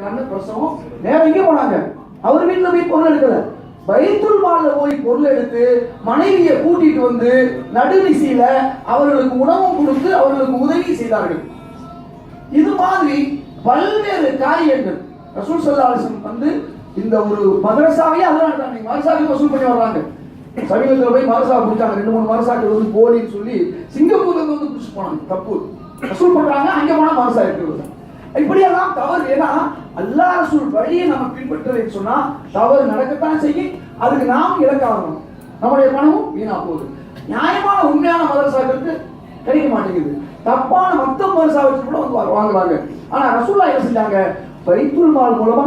காரணம் பிரசவம். போனாங்க. அவர் வீட்டுல போய் பொருள் எடுக்கல. பைத்துல் மால்ல போய் பொருள் எடுத்து மனைவியை கூட்டிட்டு வந்து நடுநிசையில அவர்களுக்கு உணவும் கொடுத்து அவர்களுக்கு உதவி செய்தார்கள். இது மாதிரி பல்வேறு காரியங்கள். ரசூல் சல்லாசன் வந்து இந்த ஒரு மதரசாவையே அதெல்லாம் நடத்தாங்க வசூல் பண்ணி வர்றாங்க. சமீபத்தில் போய் மதரசா பிடிச்சாங்க. ரெண்டு மூணு மதரசாக்கள் வந்து போலின்னு சொல்லி சிங்கப்பூர்ல வந்து பிடிச்சி போனாங்க. தப்பு. வசூல் பண்றாங்க. அங்க போனா மதரசா இருக்கிறது. இப்படியெல்லாம் தவறு. ஏன்னா அல்லாஹ் ரசூல் வழியை நம்ம பின்பற்றலைன்னு சொன்னா தவறு நடக்கத்தான் செய்யும். அதுக்கு நாம் இலக்காகணும். நம்முடைய பணமும் வீணா போகுது. நியாயமான உண்மையான மதரசாக்களுக்கு கிடைக்க மாட்டேங்குது. தப்பான மத்த மதரசா வச்சு கூட வந்து வாங்குறாங்க. ஆனா ரசூல்லா என்ன செஞ்சாங்க? பைத்துல் மால் மூலமா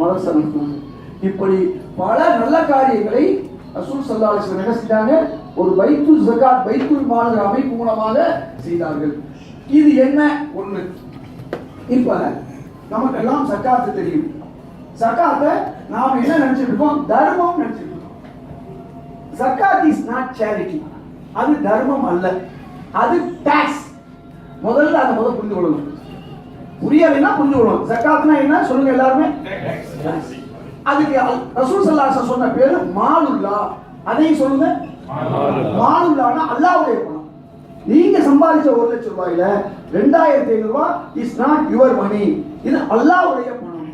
மதரசா நடத்துனாங்க இப்படி பல நல்ல காரியங்களை ரசூல் சல்லா அலிஸ்லாம் என்ன செஞ்சாங்க? ஒரு பைத்துல் ஜகாத் பைத்துல் மால் அமைப்பு மூலமாக செய்தார்கள். இது என்ன? ஒண்ணு. இப்ப நமக்கெல்லாம் சக்காத்து தெரியும். சக்காத்தை நாம் என்ன நினைச்சிட்டு இருக்கோம் தர்மம் நினைச்சிட்டு இருக்கோம் சக்காத் இஸ் நாட் சேரிட்டி அது தர்மம் அல்ல. அது டாக்ஸ் முதல்ல அதை முதல்ல புரிந்து கொள்ளணும். புரியலைன்னா புரிந்து கொள்ளணும். சக்காத்னா என்ன? சொல்லுங்க எல்லாருமே. அதுக்கு ரசூல் சல்லாஹ் சொன்ன பேரு மாலுல்லா. அதையும் சொல்லுங்க. மாலுல்லானா அல்லாஹ்வுடைய பணம் நீங்க சம்பாதிச்ச ஒரு லட்சம் ரூபாயில ரெண்டாயிரத்தி ஐநூறு ரூபாய் இஸ் நாட் யுவர் மணி இது அல்லாவுடைய பணம்.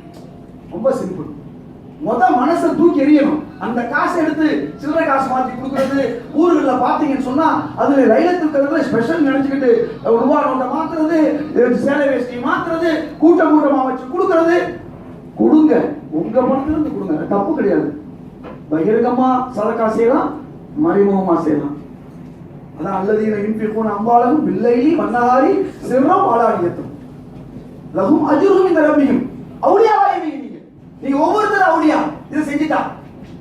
ரொம்ப சிம்பிள் முத மனசை தூக்கி எறியணும். அந்த காசை எடுத்து சில்லறை காசு மாத்தி கொடுக்கறது ஊர்களில் பார்த்தீங்கன்னு சொன்னா அதுல லைலத்தில் இருக்கிறதுல ஸ்பெஷல் நினைச்சுக்கிட்டு ரூபா நோட்டை மாத்துறது சேலை வேஷ்டி மாத்துறது கூட்டம் கூட்டமா வச்சு கொடுக்கறது. கொடுங்க. உங்க பணத்துல இருந்து கொடுங்க தப்பு கிடையாது. பகிரங்கமா சதக்கா செய்யலாம் மறைமுகமா செய்யலாம். அதான் அல்லதீன இன்பிகூன் அம்பாலகும் பில்லைலி வன்னஹாரி சிர்ரம் அலானியத்தும் லகும் அஜ்ருஹும் இந்த ரப்பியும். அவுலியாவாய் நீங்க நீங்க ஒவ்வொருத்தரும் அவுலியா இதை செஞ்சுட்டா.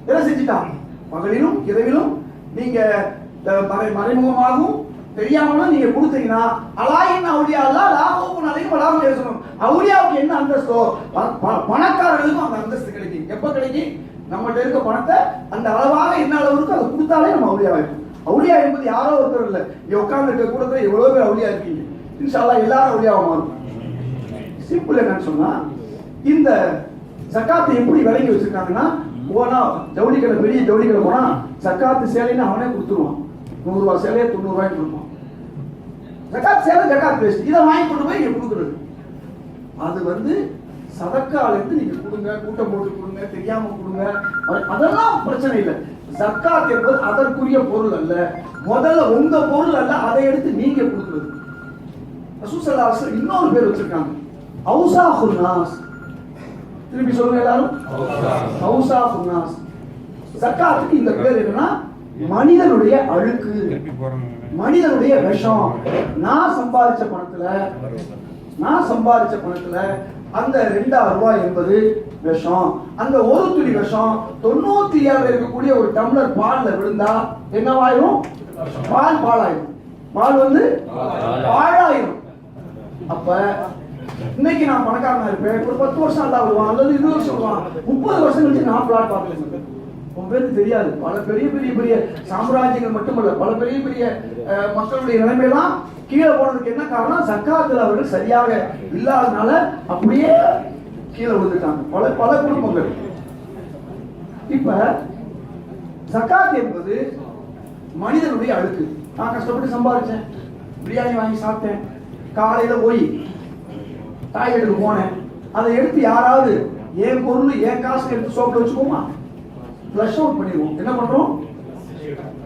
இதை செஞ்சுட்டா. பகலிலும் இரவிலும் நீங்க மறை மறைமுகமாகவும் தெரியாமலும் நீங்க கொடுத்தீங்கன்னா அலாயின் அவுலியா அல்லா லாபமும் அதையும் லாபம் பேசணும் அவுலியாவுக்கு என்ன அந்தஸ்தோ? பணக்காரர்களுக்கும் அந்த அந்தஸ்து கிடைக்கும். எப்ப கிடைக்கும்? நம்மகிட்ட இருக்க பணத்தை அந்த அளவாக என்ன அளவு இருக்கோ அதை கொடுத்தாலே நம்ம அவுலியா அவுளியா என்பது யாரோ ஒருத்தர் இல்லை. இங்க உட்கார்ந்து இருக்க கூடத்துல எவ்வளவு பேர் அவுளியா இருக்கீங்க. இன்ஷால்லா எல்லாரும் அவுலியாவா மாறும் சிம்பிள் என்னன்னு சொன்னா இந்த சக்காத்தை எப்படி விலைக்கு வச்சிருக்காங்கன்னா போனா ஜவுளி கடை பெரிய ஜவுளி கடை போனா சக்காத்து சேலைன்னு அவனே கொடுத்துருவான். நூறு ரூபாய் சேலையை தொண்ணூறு ரூபாய்க்கு கொடுப்பான். ஜக்காத் சேலை ஜக்காத் பேஸ்ட் இதை வாங்கி கொண்டு போய் இங்க கொடுக்குறது. அது வந்து சதக்கால இருந்து நீங்க கொடுங்க கூட்டம் போட்டு கொடுங்க தெரியாம கொடுங்க. அதெல்லாம் பிரச்சனை இல்லை. ஜக்காத் என்பது அதற்குரிய பொருள் அல்ல. முதல்ல உங்க பொருள் அல்ல அதை எடுத்து நீங்க கொடுக்குறது. ரசூசல்லா இன்னொரு பேர் வச்சிருக்காங்க. ஹவுசா ஹுன்னாஸ் திருப்பி சொல்லுங்க எல்லாரும். ஹவுசா ஹுன்னாஸ் சக்காத்துக்கு இந்த பேர் என்னன்னா மனிதனுடைய அழுக்கு. மனிதனுடைய விஷம். நான் சம்பாதிச்ச பணத்துல நான் சம்பாதிச்ச பணத்துல அந்த ரெண்டாயிரம் ரூபாய் என்பது விஷம். அந்த ஒரு துளி விஷம் தொண்ணூத்தி ஏழுல இருக்கக்கூடிய ஒரு டம்ளர் பால்ல விழுந்தா என்னவாயிரும் பால் பாலாயிரும். பால் வந்து பாழாயிரும். அப்ப இன்னைக்கு நான் பணக்காரனா இருப்பேன். ஒரு பத்து வருஷம் அல்லா வருவான் அல்லது இருபது வருஷம் வருவான் முப்பது வருஷம் கழிச்சு நான் பிளாட் பார்க்கல. உன் பேருக்கு தெரியாது. பல பெரிய பெரிய பெரிய சாம்ராஜ்யங்கள் மட்டுமல்ல. பல பெரிய பெரிய மக்களுடைய நிலைமையெல்லாம் கீழே போனதுக்கு என்ன காரணம்? சக்காத்துல அவர்கள் சரியாக இல்லாதனால அப்படியே கீழே விழுந்துட்டாங்க. பல பல குடும்பங்கள். இப்ப சக்காத் என்பது மனிதனுடைய அழுக்கு. நான் கஷ்டப்பட்டு சம்பாதிச்சேன் பிரியாணி வாங்கி சாப்பிட்டேன். காலையில போய் டாய்லெட்டுக்கு போனேன். அதை எடுத்து யாராவது என் பொருள் என் காசு எடுத்து சோப்பில் வச்சுக்கோமா ஃப்ளஷ் அவுட் பண்ணிடுவோம். என்ன பண்றோம்?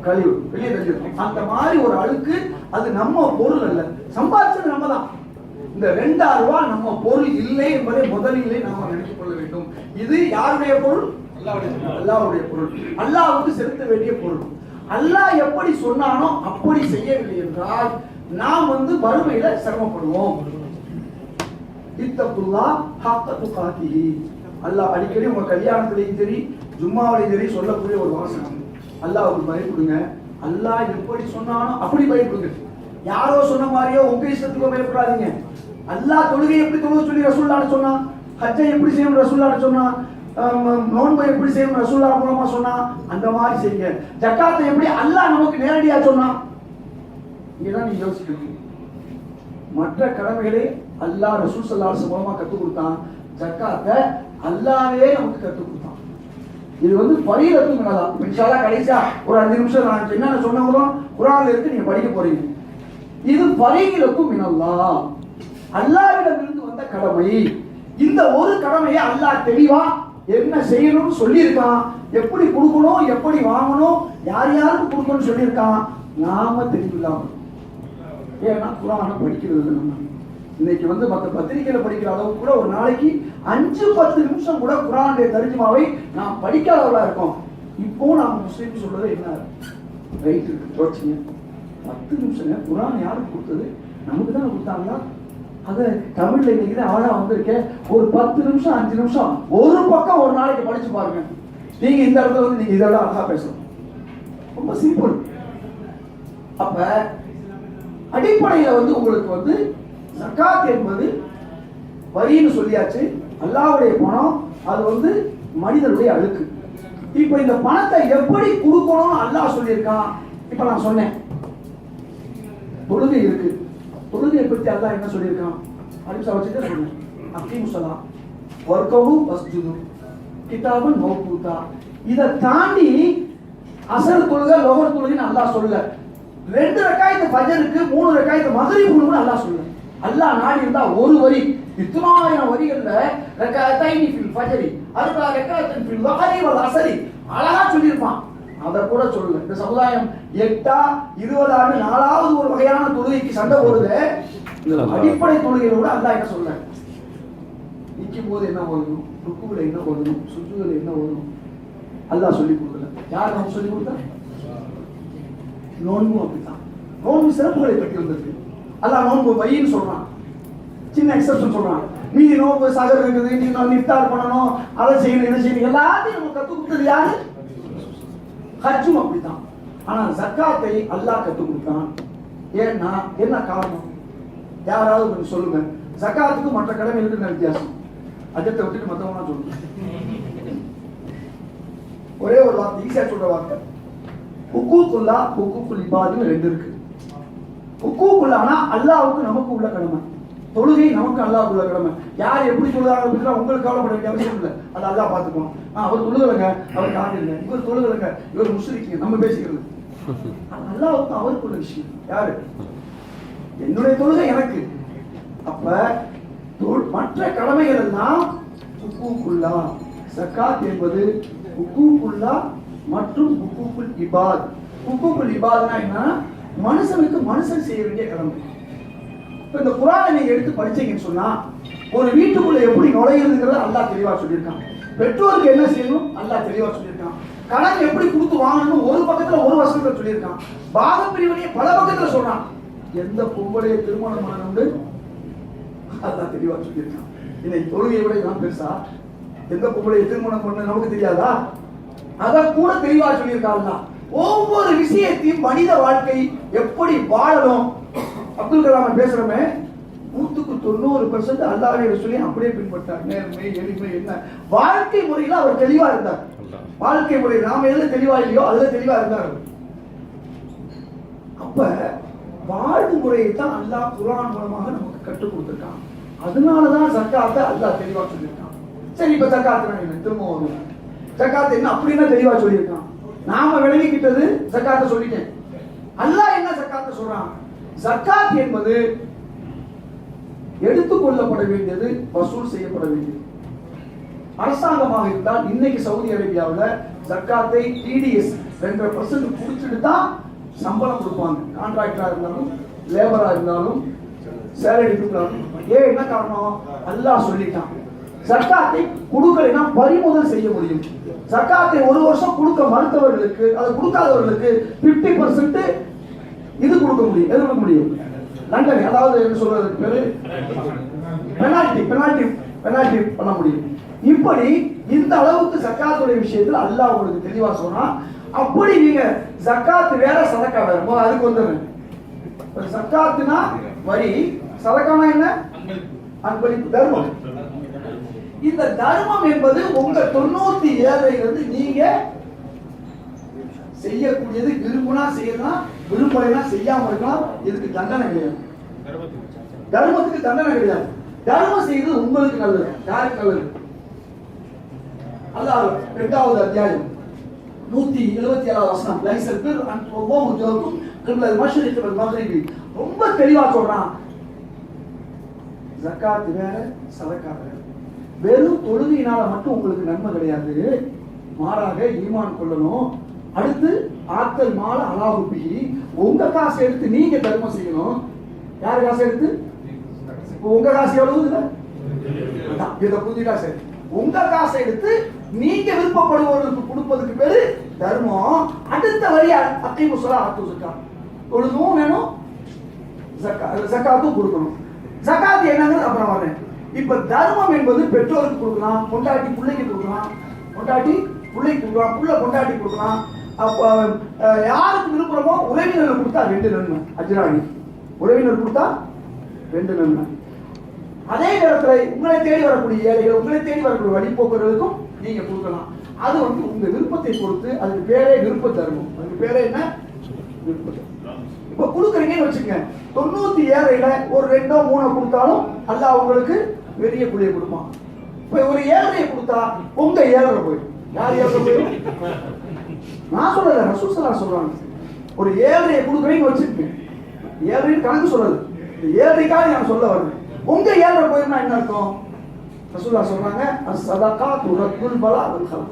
கழிவு வெளியே தள்ளிடுவோம் அந்த மாதிரி ஒரு அழுக்கு அது நம்ம பொருள் அல்ல. சம்பாதிச்சது நம்ம தான் இந்த ரெண்டாயிரம் ரூபாய் நம்ம பொருள் இல்லை என்பதை முதலிலே நாம் நினைத்துக் கொள்ள வேண்டும். இது யாருடைய பொருள்? அல்லாவுடைய பொருள். அல்லாவுக்கு செலுத்த வேண்டிய பொருள். அல்லாஹ் எப்படி சொன்னானோ அப்படி செய்யவில்லை என்றால் நாம் வந்து வறுமையில சிரமப்படுவோம். இத்தகுல்லா ஹக்க துகாத்திஹி அல்லாஹ் அடிக்கடி உங்க கல்யாணத்திலையும் சரி ஜும்மாவிலையும் சரி சொல்லக்கூடிய ஒரு வாசனம் அல்லாஹ் பயப்படுங்க அல்லாஹ் எப்படி சொன்னானோ அப்படி பயப்படுங்க யாரோ சொன்ன மாதிரியோ உங்க இஷ்டத்துக்கோ பயப்படாதீங்க அல்லாஹ் தொழுகை எப்படி தொழுக சொல்லி ரசூல்லான்னு சொன்னா ஹஜ்ஜை எப்படி செய்யணும் ரசூல்லான்னு சொன்னா ஆம், நோன்பை எப்படி செய்யணும் ரசூல்லா மூலமா சொன்னா அந்த மாதிரி செய்யுங்க. ஜக்காத்தை எப்படி அல்லாஹ் நமக்கு நேரடியா சொன்னா இங்கதான் நீ யோசிக்கணும். மற்ற கடமைகளை அல்லாஹ் ரசூல் ஸல்லல்லாஹு மூலமா கற்றுக் கொடுத்தான். ஜக்காத்தை அல்லாவே நமக்கு கற்றுக் கொடுத்தான். இது வந்து பரியிலக்கும் என்னதான் இன்ஷால்லா கடைசியா ஒரு அஞ்சு நிமிஷம் நான் என்னென்ன சொன்னவங்களும் குரான்ல இருக்கு நீங்க படிக்க போறீங்க. இது பரியிலக்கும் மினல்லா அல்லாவிடமிருந்து வந்த கடமை. இந்த ஒரு கடமையை அல்லாஹ் தெளிவா என்ன செய்யணும்னு சொல்லியிருக்கான். எப்படி கொடுக்கணும் எப்படி வாங்கணும் யார் யாருக்கு கொடுக்கணும்னு சொல்லியிருக்கான். நாம தெளிவில்லாம ஏன்னா குரானை படிக்கிறது நம்ம. இன்னைக்கு வந்து மற்ற பத்திரிகையில படிக்கிற அளவுக்கு கூட ஒரு நாளைக்கு அஞ்சு பத்து நிமிஷம் கூட குரானுடைய தர்ஜுமாவை நாம் படிக்காதவர்களா இருக்கோம். இப்போ நாம் முஸ்லீம் சொல்றது என்ன? ரைட் இருக்கு போச்சுங்க. பத்து நிமிஷங்க குரான் யாருக்கு கொடுத்தது? நமக்கு தானே கொடுத்தாங்களா? அது தமிழ்ல இன்னைக்கு தான் அழகா வந்திருக்கேன் ஒரு பத்து நிமிஷம் அஞ்சு நிமிஷம் ஒரு பக்கம் ஒரு நாளைக்கு படிச்சு பாருங்க. நீங்க இந்த இடத்துல வந்து நீங்க இதோட அழகா பேசணும். ரொம்ப சிம்பிள் அப்ப அடிப்படையில வந்து உங்களுக்கு வந்து சக்காத் என்பது வரின்னு சொல்லியாச்சு. அல்லாவுடைய பணம் அது வந்து மனிதனுடைய அழுக்கு. இப்ப இந்த பணத்தை எப்படி கொடுக்கணும்னு அல்லாஹ் சொல்லியிருக்கான்? இப்ப நான் சொன்னேன். தொழுகை இருக்கு. தொழுகையை பற்றி அல்லாஹ் என்ன சொல்லியிருக்கான்? அலிம்சா வச்சுட்டு சொன்னேன் அக்கீம் சலாம் வர்க்கவு வஸ்ஜுது கிதாபன் மௌகூதா இதை தாண்டி அசர் தொழுகை லோகர் தொழுகைன்னு அல்லாஹ் சொல்ல ரெண்டு ரக்காயத்து பஜருக்கு மூணு ரக்காயத்து மதுரை குழுன்னு அல்லாஹ் சொல்ல அல்லாஹ் நாடி இருந்தா ஒரு வரி. இத்தனாயிரம் வரிகள்ல ரக்காயத்தைனி ஃபில் ஃபஜரி அர்பா ரக்காயத்தின் ஃபில் வஹரி வல் அஸரி அழகா சொல்லியிருப்பான். அதை கூட சொல்லல. இந்த சமுதாயம் எட்டா இருபதாண்டு தொழுகைக்கு சண்டை போடுது. அடிப்படை தொழுகையில கூட அல்லாஹ் என்ன சொல்ல நிற்கும் போது என்ன ஓதணும்? ருக்குவில் என்ன ஓதணும்? சுஜூதில் என்ன ஓதணும்? அல்லாஹ் சொல்லி கொடுக்கல. யார் நமக்கு சொல்லி கொடுத்தா? நோன்பும் அப்படித்தான். நோன்பு சிறப்புகளை பற்றி வந்திருக்கு. அல்லாஹ் நோன்பு வையின்னு சொல்றான். சின்ன எக்ஸப்ஷன் சொல்றான். மீதி நோன்பு சகர் இருக்குது நீங்க நிஃப்தார் பண்ணணும் அதை செய்யணும் இதை செய்யணும் எல்லாத்தையும் நம்ம கற்றுக் கொடுத்தது யாரு? ஹஜ்ஜும் அப்படித்தான். ஆனா ஜக்காத்தை அல்லாஹ் கற்றுக் கொடுத்தான். ஏன்னா என்ன காரணம்? யாராவது கொஞ்சம் சொல்லுங்க. ஜக்காத்துக்கும் மற்ற கடமைகளுக்கு என்ன வித்தியாசம்? அஜத்தை விட்டுட்டு மத்தவங்க சொல்லுங்க. ஒரே ஒரு வார்த்தை ஈஸியா சொல்ற வார்த்தை. ஹுக்கூக்குல்லா ஹுக்கூக்குல் இபாதுன்னு ரெண்டு இருக்கு. ஹுக்கூக்குல்லானா அல்லாவுக்கு நமக்கு உள்ள கடமை. தொழுகை நமக்கு அல்லாஹ் உள்ள கடமை. யார் எப்படி தொழுதாங்க அப்படின்னா உங்களுக்கு கவலைப்பட வேண்டிய அவசியம் இல்லை. அது அல்லாஹ் பார்த்துக்குவோம் அவர் தொழுகலைங்க அவர் காட்டுங்க இவர் தொழுகலைங்க இவர் முஸ்லிக்கு நம்ம பேசிக்கிறது. அது அல்லாஹ்வுக்கு அவருக்குள்ள விஷயம். யாரு? என்னுடைய தொழுகை எனக்கு. அப்ப மற்ற கடமைகள் எல்லாம் ஹுக்கூக்குல்லா சக்காத் என்பது ஹுக்கூக்குல்லா மற்றும் ஹுக்கூக்குல் இபாத். ஹுக்கூக்குல் இபாத்னா என்ன? மனுஷனுக்கு மனுஷன் செய்ய வேண்டிய கடமை. இப்ப இந்த குரானை நீங்க எடுத்து படிச்சீங்கன்னு சொன்னா ஒரு வீட்டுக்குள்ள எப்படி நுழையிறதுங்கிறத அல்லா தெளிவா சொல்லியிருக்கான். பெற்றோருக்கு என்ன செய்யணும்? அல்லா தெளிவா சொல்லியிருக்கான். கடன் எப்படி கொடுத்து வாங்கணும்னு ஒரு பக்கத்துல ஒரு வசனத்தை சொல்லியிருக்கான். பாக பிரிவினையை பல பக்கத்துல சொல்றான். எந்த பொம்பளைய திருமணம் பண்ணணும்னு? அதான் தெளிவா சொல்லியிருக்கான். இன்னைக்கு தொழுகையை விட இதான் பெருசா? எந்த பொம்பளைய திருமணம் பண்ண நமக்கு தெரியாதா? அத கூட தெளிவா சொல்லியிருக்காங்க ஒவ்வொரு விஷயத்தையும் மனித வாழ்க்கை எப்படி வாழணும்? அப்துல் கலாம் பேசுறோமே நூத்துக்கு தொண்ணூறு பெர்சன்ட் அல்லாஹ்வுடைய சொல்லி அப்படியே பின்பற்றார். நேர்மை எளிமை என்ன? வாழ்க்கை முறையில அவர் தெளிவா இருந்தார். வாழ்க்கை முறை நாம எதுல தெளிவா இல்லையோ அதுல தெளிவா இருந்தார். அப்ப வாழ்வு முறையை தான் அல்லாஹ் குர்ஆன் மூலமாக நமக்கு கற்றுக் கொடுத்திருக்கான். அதனாலதான் ஜக்காத்தை அல்லாஹ் தெளிவா சொல்லியிருக்கான். சரி இப்ப ஜக்காத்து என்ன திரும்ப வருவோம் ஜக்காத் என்ன அப்படின்னா தெளிவா சொல்லியிருக்கான். நாம விளங்கிக்கிட்டது ஜக்காத்தை சொல்லிட்டேன். அல்லாஹ் என்ன ஜக்காத்தை சொல்றான்? ஜக்காத் என்பது எடுத்துக்கொள்ளப்பட வேண்டியது வசூல் செய்யப்பட வேண்டியது. அரசாங்கமாக இருந்தால் இன்னைக்கு சவுதி அரேபியாவில் ஜக்காத்தை டிடிஎஸ் ரெண்டரை பர்சன்ட் குடிச்சிட்டு தான் சம்பளம் கொடுப்பாங்க. கான்ட்ராக்டரா இருந்தாலும் லேபரா இருந்தாலும் சேலரி இருந்தாலும் ஏன் என்ன காரணம்? அல்லாஹ் சொல்லிட்டான். சர்க்காத்தை கொடுக்கலைன்னா பறிமுதல் செய்ய முடியும். சர்க்காத்தை ஒரு வருஷம் கொடுக்க மறுத்தவர்களுக்கு அதை கொடுக்காதவர்களுக்கு 50% பர்சன்ட் இது கொடுக்க முடியும் எது முடியும். லண்டன் அதாவது என்ன சொல்றது பேரு பெனால்டி பெனால்டி பெனால்டி பண்ண முடியும். இப்படி இந்த அளவுக்கு சக்காத்துடைய விஷயத்தில் அல்லாஹ் உங்களுக்கு தெளிவா சொன்னா அப்படி நீங்க சக்காத்து வேற சதக்கா வேற போது அதுக்கு வந்துடுறேன் சக்காத்துனா வரி சதக்கானா என்ன? அன்பளிப்பு தர்மம். இந்த தர்மம் என்பது உங்க தொண்ணூத்தி வந்து நீங்க செய்யக்கூடியது விரும்புனா செய்யலாம் விரும்பலைனா செய்யாம இருக்கலாம். இதுக்கு தண்டனை கிடையாது. தர்மத்துக்கு தண்டனை கிடையாது. தர்மம் செய்வது உங்களுக்கு நல்லது. யாருக்கு நல்லது? அல்லாஹ் இரண்டாவது அத்தியாயம். நூத்தி எழுபத்தி ஏழாவது வசனம். லைசல் பிர் அன் ஒவ்வொரு முஜோக்கும் கிரிமினல் மஷ்ரிக் வல் ரொம்ப தெளிவா சொல்றான். ஜக்காத் வேற சதக்கா வேற. வெறும் தொழுகையினால மட்டும் உங்களுக்கு நன்மை கிடையாது. மாறாக ஈமான் கொள்ளணும். அடுத்து ஆத்தல் மால அலாஹுபி உங்க காசை எடுத்து நீங்க தர்மம் செய்யணும். யார் காசை எடுத்து? இப்போ உங்க காசு எவ்வளவு இதுல அதான், இதை புரிஞ்சுட்டா உங்க காசை எடுத்து நீங்க விருப்பப்படுபவர்களுக்கு கொடுப்பதுக்கு பேரு தர்மம். அடுத்த வரி அக்கை முசலா ஆத்து சக்கா தொழுதும் வேணும். ஜக்கா- ஜக்காத்தும் கொடுக்கணும். ஜக்காத் என்னங்கிறது அப்புறம் வரேன். இப்ப தர்மம் என்பது பெற்றோருக்கு கொடுக்கலாம் பொண்டாட்டி பிள்ளைக்கு கொடுக்கலாம். பொண்டாட்டி பிள்ளைக்கு கொடுக்கலாம் புள்ள பொண்டாட்டி கொடுக்கலாம். அப்ப யாருக்கு விருப்பமோ உறவினர் கொடுத்தா ரெண்டு நன்மை. அஜ்ராணி. உறவினர் கொடுத்தா ரெண்டு நன்மை. அதே நேரத்துல உங்களை தேடி வரக்கூடிய ஏழைகள் உங்களை தேடி வரக்கூடிய வழிபோக்கர்களுக்கும் நீங்க கொடுக்கலாம். அது வந்து உங்க விருப்பத்தை பொறுத்து அதுக்கு பேரே விருப்ப தருமம். அதுக்கு பேரே என்ன? விருப்பம் இப்ப கொடுக்குறீங்கன்னு வச்சுக்கோங்க. தொண்ணூத்தி ஏழையில ஒரு ரெண்டோ மூணோ கொடுத்தாலும் அல்ல அவங்களுக்கு பெரிய குழியை கொடுப்பான். இப்ப ஒரு ஏழையை கொடுத்தா உங்க ஏழரை போயிடும். யார் ஏழரை போயிடும்? நான் சொல்லல ரசூசலா சொல்றாங்க ஒரு ஏழையை கொடுக்குறீங்க வச்சிருக்கேன் ஏழைன்னு கணக்கு சொல்லல. இந்த ஏழைக்காக நான் சொல்ல வரேன். உங்க ஏழரை போயிருந்தா என்ன அர்த்தம்? ரசூல்லா சொல்றாங்க சதகா துரத்துல் பலா வல்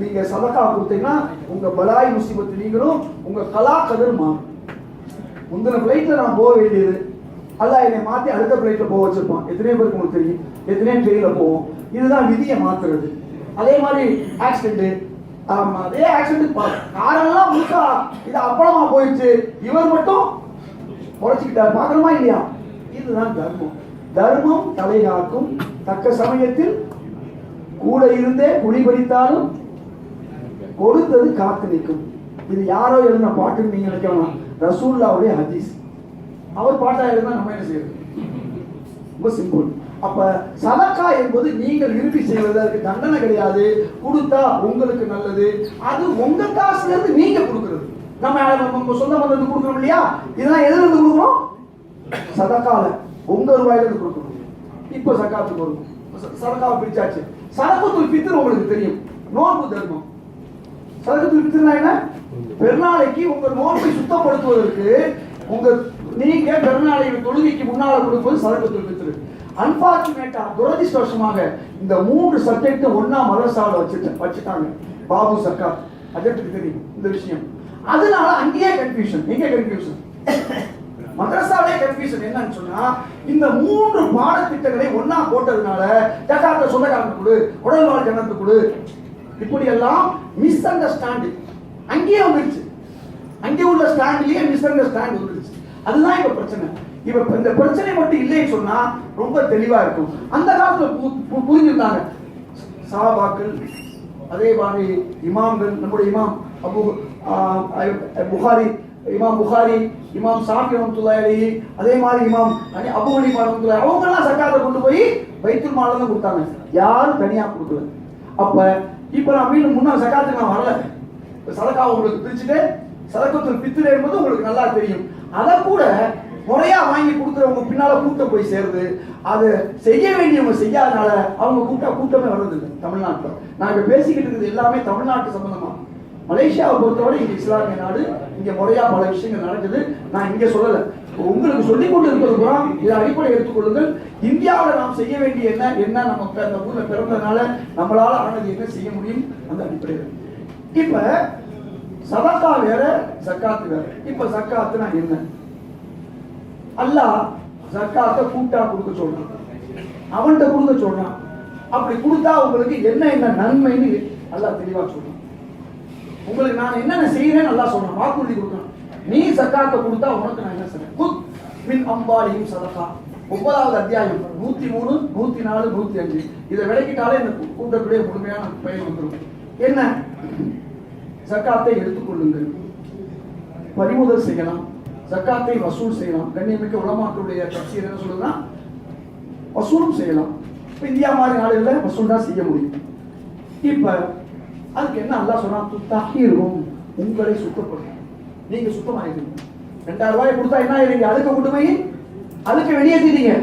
நீங்க சதகா கொடுத்தீங்கன்னா உங்க பலாய் முசீபத்து நீங்களும் உங்க கலா கதிர் மாறும். முந்தின ஃப்ளைட்ல நான் போக வேண்டியது. அல்ல என்னை மாத்தி அடுத்த ஃப்ளைட்ல போக வச்சிருப்பான். எத்தனை பேருக்கு உங்களுக்கு தெரியும். எத்தனையோ ட்ரெயினில் போவோம். இதுதான் விதியை மாத்துறது. அதே மாதிரி ஆக்சிடென்ட் ஆமா அதே ஆக்சிடென்ட் காரெல்லாம் முழுக்கா இது அப்பளமா போயிடுச்சு. இவர் மட்டும் உழைச்சிக்கிட்டார் பார்க்கணுமா இல்லையா? இதுதான் தர்மம். தர்மம் தலை காக்கும் தக்க சமயத்தில் கூட இருந்தே குழி படித்தாலும் கொடுத்தது காத்து நிற்கும். இது யாரோ எழுதின பாட்டுன்னு நீங்க நினைக்கலாம். ரசூல்லாவுடைய ஹதீஸ். அவர் பாட்டா எழுதினா நம்ம என்ன செய்யறது? ரொம்ப சிம்பிள் அப்ப சதக்கா என்பது நீங்கள் விரும்பி செய்வதற்கு தண்டனை கிடையாது. கொடுத்தா உங்களுக்கு நல்லது. அது உங்க காசுல இருந்து நீங்க கொடுக்கறது. நம்ம நம்ம சொந்த பந்தத்துக்கு கொடுக்குறோம் இல்லையா? இதெல்லாம் எதுல இருந்து கொடுக்குறோம்? சதக்கால. உங்க ரூபாயில இருந்து கொடுக்கணும் இப்ப சக்காத்துக்கு வரும் ச- சதக்காவை பிரிச்சாச்சு. சதக்கத்துல் பித்தர் உங்களுக்கு தெரியும். நோன்பு தர்மம். சதக்கத்துல் பித்ர்னா என்ன? பெருநாளைக்கு உங்க நோன்பை சுத்தப்படுத்துவதற்கு உங்க நீங்க பெருநாளை தொழுகைக்கு முன்னால கொடுப்பது சதக்கத்துல் பித்ர் அன்பார்ச்சுனேட்டா துரதிருஷ்டவசமாக இந்த மூன்று சப்ஜெக்ட் ஒன்னா மதரசாவில் வச்சுட்டு வச்சுட்டாங்க. பாபு சர்க்கார். அஜெக்டுக்கு தெரியும் இந்த விஷயம். அதனால அங்கேயே கன்ஃபியூஷன் எங்க கன்ஃபியூஷன் மதரசாவிலே கன்ஃபியூஷன் என்னன்னு சொன்னா இந்த மூன்று பாடத்திட்டங்களை ஒன்னா போட்டதுனால ஜக்காத்த சொந்தக்காரனுக்கு கொடு உடல் வாழ் ஜனத்துக்கு கொடு. இப்படி எல்லாம் மிஸ் அண்டர்ஸ்டாண்டிங் அங்கேயே வந்துருச்சு. அங்கே உள்ள ஸ்டாண்ட்லயே மிஸ் அண்டர்ஸ்டாண்ட் வந்துருச்சு. அதுதான் இப்ப பிரச்சனை. இப்ப இந்த பிரச்சனை மட்டும் இல்லைன்னு சொன்னா ரொம்ப தெளிவா இருக்கும். அந்த காலத்துல பு- புரிஞ்சிருந்தாங்க. சஹாபாக்கள் அதே மாதிரி இமாம்கள் நம்முடைய இமாம் அபு புகாரி இமாம் புகாரி இமாம் சாஃபி ரஹ்மத்துல்லாஹி அதே மாதிரி இமாம் அனி- அபு ஹனீஃபா ரஹ்மத்துல்லாஹி அவங்க எல்லாம் சக்காத்தை கொண்டு போய் பைத்துல் மால்ல தான் கொடுத்தாங்க. யாரும் தனியா கொடுக்கல. அப்ப இப்ப நான் மீண்டும் முன்னாள் சக்காத்துக்கு நான் வரல. சதக்கா உங்களுக்கு பிரிச்சுட்டு சதக்கத்தில் பித்திரை என்பது உங்களுக்கு நல்லா தெரியும். அதை கூட முறையா வாங்கி கொடுக்குறவங்க பின்னால கூட்டம் போய் சேருது. அது செய்ய வேண்டியவங்க செய்யாதனால அவங்க கூட்டா கூட்டமே வர்றதில்லை தமிழ்நாட்டில். நான் இப்ப பேசிக்கிட்டு இருக்கிறது எல்லாமே தமிழ்நாட்டு சம்பந்தமா. மலேசியாவை பொறுத்தவரை இங்க இஸ்லாமிய நாடு இங்க முறையா பல விஷயங்கள் நடக்குது. நான் இங்க சொல்லல. உங்களுக்கு சொல்லிக் கொண்டு இருக்கிறது கூட இதை அடிப்படை எடுத்துக்கொள்ளுங்கள் இந்தியாவில் நாம் செய்ய வேண்டிய என்ன என்ன நம்ம அந்த ஊர்ல பிறந்ததுனால நம்மளால ஆனது என்ன செய்ய முடியும்? அந்த அடிப்படையில். இப்ப சதக்கா வேற சக்காத்து வேற. இப்ப சக்காத்துனா என்ன? அல்லாஹ் ஜக்காத்தை கூட்டா கொடுக்க சொல்றான். அவன்கிட்ட கொடுக்க சொல்றான். அப்படி கொடுத்தா உங்களுக்கு என்ன என்ன நன்மைன்னு அல்லாஹ் தெளிவா சொல்றான். உங்களுக்கு நான் என்னென்ன செய்யறேன்னு நல்லா சொல்றேன். வாக்குறுதி கொடுக்கணும் நீ சக்காத்தை கொடுத்தா உனக்கு நான் என்ன செய்றேன்? குத் மின் அம்பாலியும் சதகா. ஒன்பதாவது அத்தியாயம் நூத்தி மூணு நூத்தி நாலு நூத்தி அஞ்சு இதை விளக்கிட்டாலே இந்த கூட்டத்துடைய முழுமையான பயன் வந்துடும் என்ன? சக்காத்தை எடுத்துக்கொள்ளுங்கள். பறிமுதல் செய்யலாம். ஜக்காத்தை வசூல் செய்யலாம். கண்ணியமிக்க உலமாக்களுடைய தப்சீர் என்ன சொல்லுதுன்னா வசூலும் செய்யலாம். இப்போ இந்தியா மாதிரி நாடுகளில் வசூல் தான் செய்ய முடியும். இப்போ அதுக்கு என்ன அல்லா சொன்னால் துத்தாகிரும் உங்களை சுத்தப்படுத்தும். நீங்கள் சுத்தமாயிருங்க ரெண்டாயிரம் ரூபாய் கொடுத்தா என்ன ஆயிருங்க அழுக்க கொண்டு போய் அழுக்க வெளியேற்றிட்டீங்க.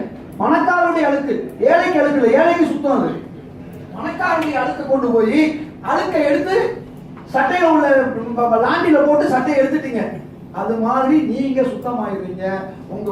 பணக்காரருடைய அழுக்கு ஏழைக்கு அழுக்கு இல்லை ஏழைக்கு சுத்தம் அது. பணக்காரருடைய அழுக்க கொண்டு போய் அழுக்க எடுத்து சட்டையில உள்ள லாண்டில போட்டு சட்டையை எடுத்துட்டீங்க. அது மாதிரி நீங்க சுத்தமாயிருவீங்க. உங்க